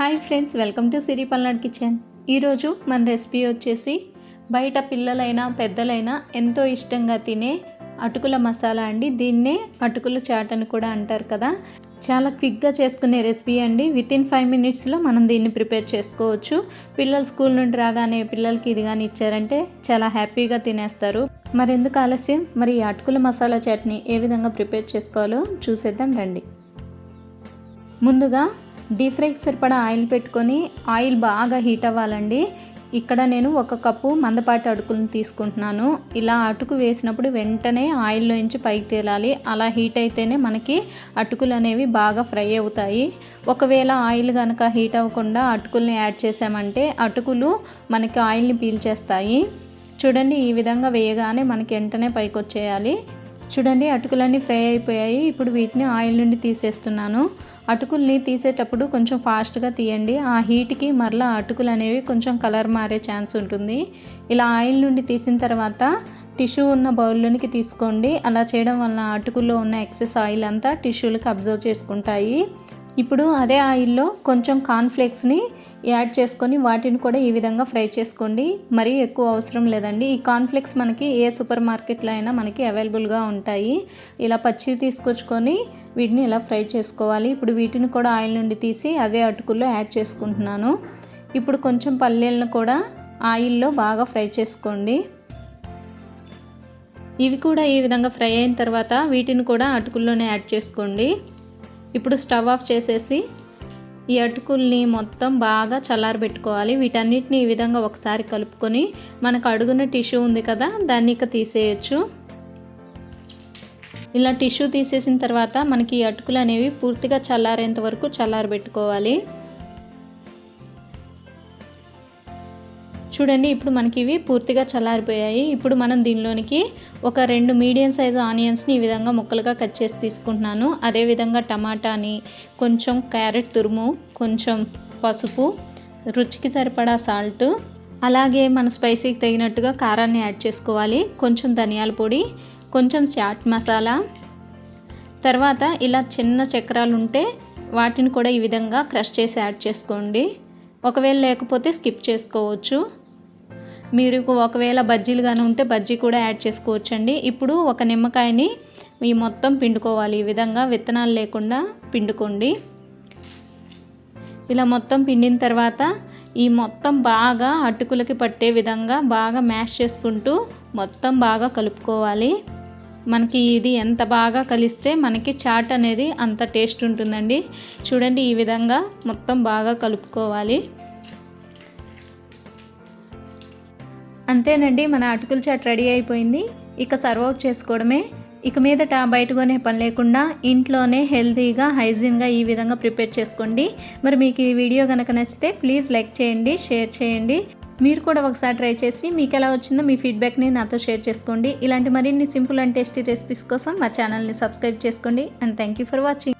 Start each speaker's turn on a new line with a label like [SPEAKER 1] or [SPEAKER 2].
[SPEAKER 1] Hi friends welcome to Siri Palnadu kitchen. ఈరోజు మన recipe వచ్చేసి బయట పిల్లలైనా పెద్దలైనా ఎంతో ఇష్టంగా తినే అటుకుల మసాలా అండి. దీన్నే అటుకుల చాట్ అని కూడా అంటారు కదా. చాలా క్విక్గా చేసుకునే రెసిపీ అండి. విత్ ఇన్ ఫైవ్ మినిట్స్లో మనం దీన్ని ప్రిపేర్ చేసుకోవచ్చు. పిల్లలు స్కూల్ నుండి రాగానే పిల్లలకి ఇది కానీ ఇచ్చారంటే చాలా హ్యాపీగా తినేస్తారు. మరి ఎందుకు ఆలస్యం? మరి ఈ అటుకుల మసాలా చట్నీ ఏ విధంగా ప్రిపేర్ చేసుకోవాలో చూసేద్దాం రండి. ముందుగా డీప్ ఫ్రైకి సరిపడా ఆయిల్ పెట్టుకొని ఆయిల్ బాగా హీట్ అవ్వాలండి. ఇక్కడ నేను ఒక కప్పు మందపాటి అటుకులను తీసుకుంటున్నాను. ఇలా అటుకు వేసినప్పుడు వెంటనే ఆయిల్లోంచి పైకి తేలాలి. అలా హీట్ అయితేనే మనకి అటుకులు అనేవి బాగా ఫ్రై అవుతాయి. ఒకవేళ ఆయిల్ కనుక హీట్ అవ్వకుండా అటుకుల్ని యాడ్ చేసామంటే అటుకులు మనకి ఆయిల్ని పీల్చేస్తాయి చూడండి ఈ విధంగా వేయగానే మనకి వెంటనే పైకి వచ్చేయాలి. చూడండి అటుకులన్నీ ఫ్రై అయిపోయాయి. ఇప్పుడు వీటిని ఆయిల్ నుండి తీసేస్తున్నాను. అటుకుల్ని తీసేటప్పుడు కొంచెం ఫాస్ట్గా తీయండి. ఆ హీట్కి మరలా అటుకులు అనేవి కొంచెం కలర్ మారే ఛాన్స్ ఉంటుంది. ఇలా ఆయిల్ నుండి తీసిన తర్వాత టిష్యూ ఉన్న బౌల్లోనికి తీసుకోండి. అలా చేయడం వలన అటుకుల్లో ఉన్న ఎక్సెస్ ఆయిల్ అంతా టిష్యూలకు అబ్జర్వ్ చేసుకుంటాయి. ఇప్పుడు అదే ఆయిల్లో కొంచెం కార్న్ఫ్లేక్స్ని యాడ్ చేసుకొని వాటిని కూడా ఈ విధంగా ఫ్రై చేసుకోండి. మరీ ఎక్కువ అవసరం లేదండి. ఈ కార్న్ఫ్లేక్స్ మనకి ఏ సూపర్ మార్కెట్లో అయినా మనకి అవైలబుల్గా ఉంటాయి. ఇలా పచ్చివి తీసుకొచ్చుకొని వీటిని ఇలా ఫ్రై చేసుకోవాలి. ఇప్పుడు వీటిని కూడా ఆయిల్ నుండి తీసి అదే అటుకుల్లో యాడ్ చేసుకుంటున్నాను. ఇప్పుడు కొంచెం పల్లీలను కూడా ఆయిల్లో బాగా ఫ్రై చేసుకోండి. ఇవి కూడా ఈ విధంగా ఫ్రై అయిన తర్వాత వీటిని కూడా అటుకుల్లోనే యాడ్ చేసుకోండి. ఇప్పుడు స్టవ్ ఆఫ్ చేసేసి ఈ అటుకుల్ని మొత్తం బాగా చల్లారబెట్టుకోవాలి. వీటన్నిటిని ఈ విధంగా ఒకసారి కలుపుకొని మనకు అడుగున టిష్యూ ఉంది కదా దాన్ని ఇక తీసేయచ్చు. ఇలా టిష్యూ తీసేసిన తర్వాత మనకి ఈ అటుకులు అనేవి పూర్తిగా చల్లారేంత వరకు చల్లారబెట్టుకోవాలి. చూడండి ఇప్పుడు మనకి ఇవి పూర్తిగా చల్లారిపోయాయి. ఇప్పుడు మనం దీనిలోనికి ఒక రెండు మీడియం సైజు ఆనియన్స్ని ఈ విధంగా ముక్కలుగా కట్ చేసి తీసుకుంటున్నాను. అదేవిధంగా టమాటాని కొంచెం క్యారెట్ తురుము కొంచెం పసుపు రుచికి సరిపడా సాల్ట్ అలాగే మన స్పైసీకి తగినట్టుగా కారాన్ని యాడ్ చేసుకోవాలి. కొంచెం ధనియాల పొడి కొంచెం చాట్ మసాలా. తర్వాత ఇలా చిన్న చక్రాలు ఉంటే వాటిని కూడా ఈ విధంగా క్రష్ చేసి యాడ్ చేసుకోండి. ఒకవేళ లేకపోతే స్కిప్ చేసుకోవచ్చు. మీరు ఒకవేళ బజ్జీలు కానీ ఉంటే బజ్జీ కూడా యాడ్ చేసుకోవచ్చండి. ఇప్పుడు ఒక నిమ్మకాయని ఈ మొత్తం పిండుకోవాలి. ఈ విధంగా విత్తనాలు లేకుండా పిండుకోండి. ఇలా మొత్తం పిండిన తర్వాత ఈ మొత్తం బాగా అటుకులకి పట్టే విధంగా బాగా మ్యాష్ చేసుకుంటూ మొత్తం బాగా కలుపుకోవాలి. మనకి ఇది ఎంత బాగా కలిస్తే మనకి చాట్ అనేది అంత టేస్ట్ ఉంటుందండి. చూడండి ఈ విధంగా మొత్తం బాగా కలుపుకోవాలి. అంతేనండి మన అటుకుల చాట్ రెడీ అయిపోయింది. ఇక సర్వ్ అవుట్ చేసుకోవడమే. ఇక మీదట బయట కొనే పని లేకుండా ఇంట్లోనే హెల్తీగా హైజీన్గా ఈ విధంగా ప్రిపేర్ చేసుకోండి. మరి మీకు ఈ వీడియో కనుక నచ్చితే ప్లీజ్ లైక్ చేయండి షేర్ చేయండి. మీరు కూడా ఒకసారి ట్రై చేసి మీకు ఎలా వచ్చిందో మీ ఫీడ్బ్యాక్ని నాతో షేర్ చేసుకోండి. ఇలాంటి మరిన్ని సింపుల్ అండ్ టేస్టీ రెసిపీస్ కోసం మా ఛానల్ని సబ్స్క్రైబ్ చేసుకోండి. And thank you for watching.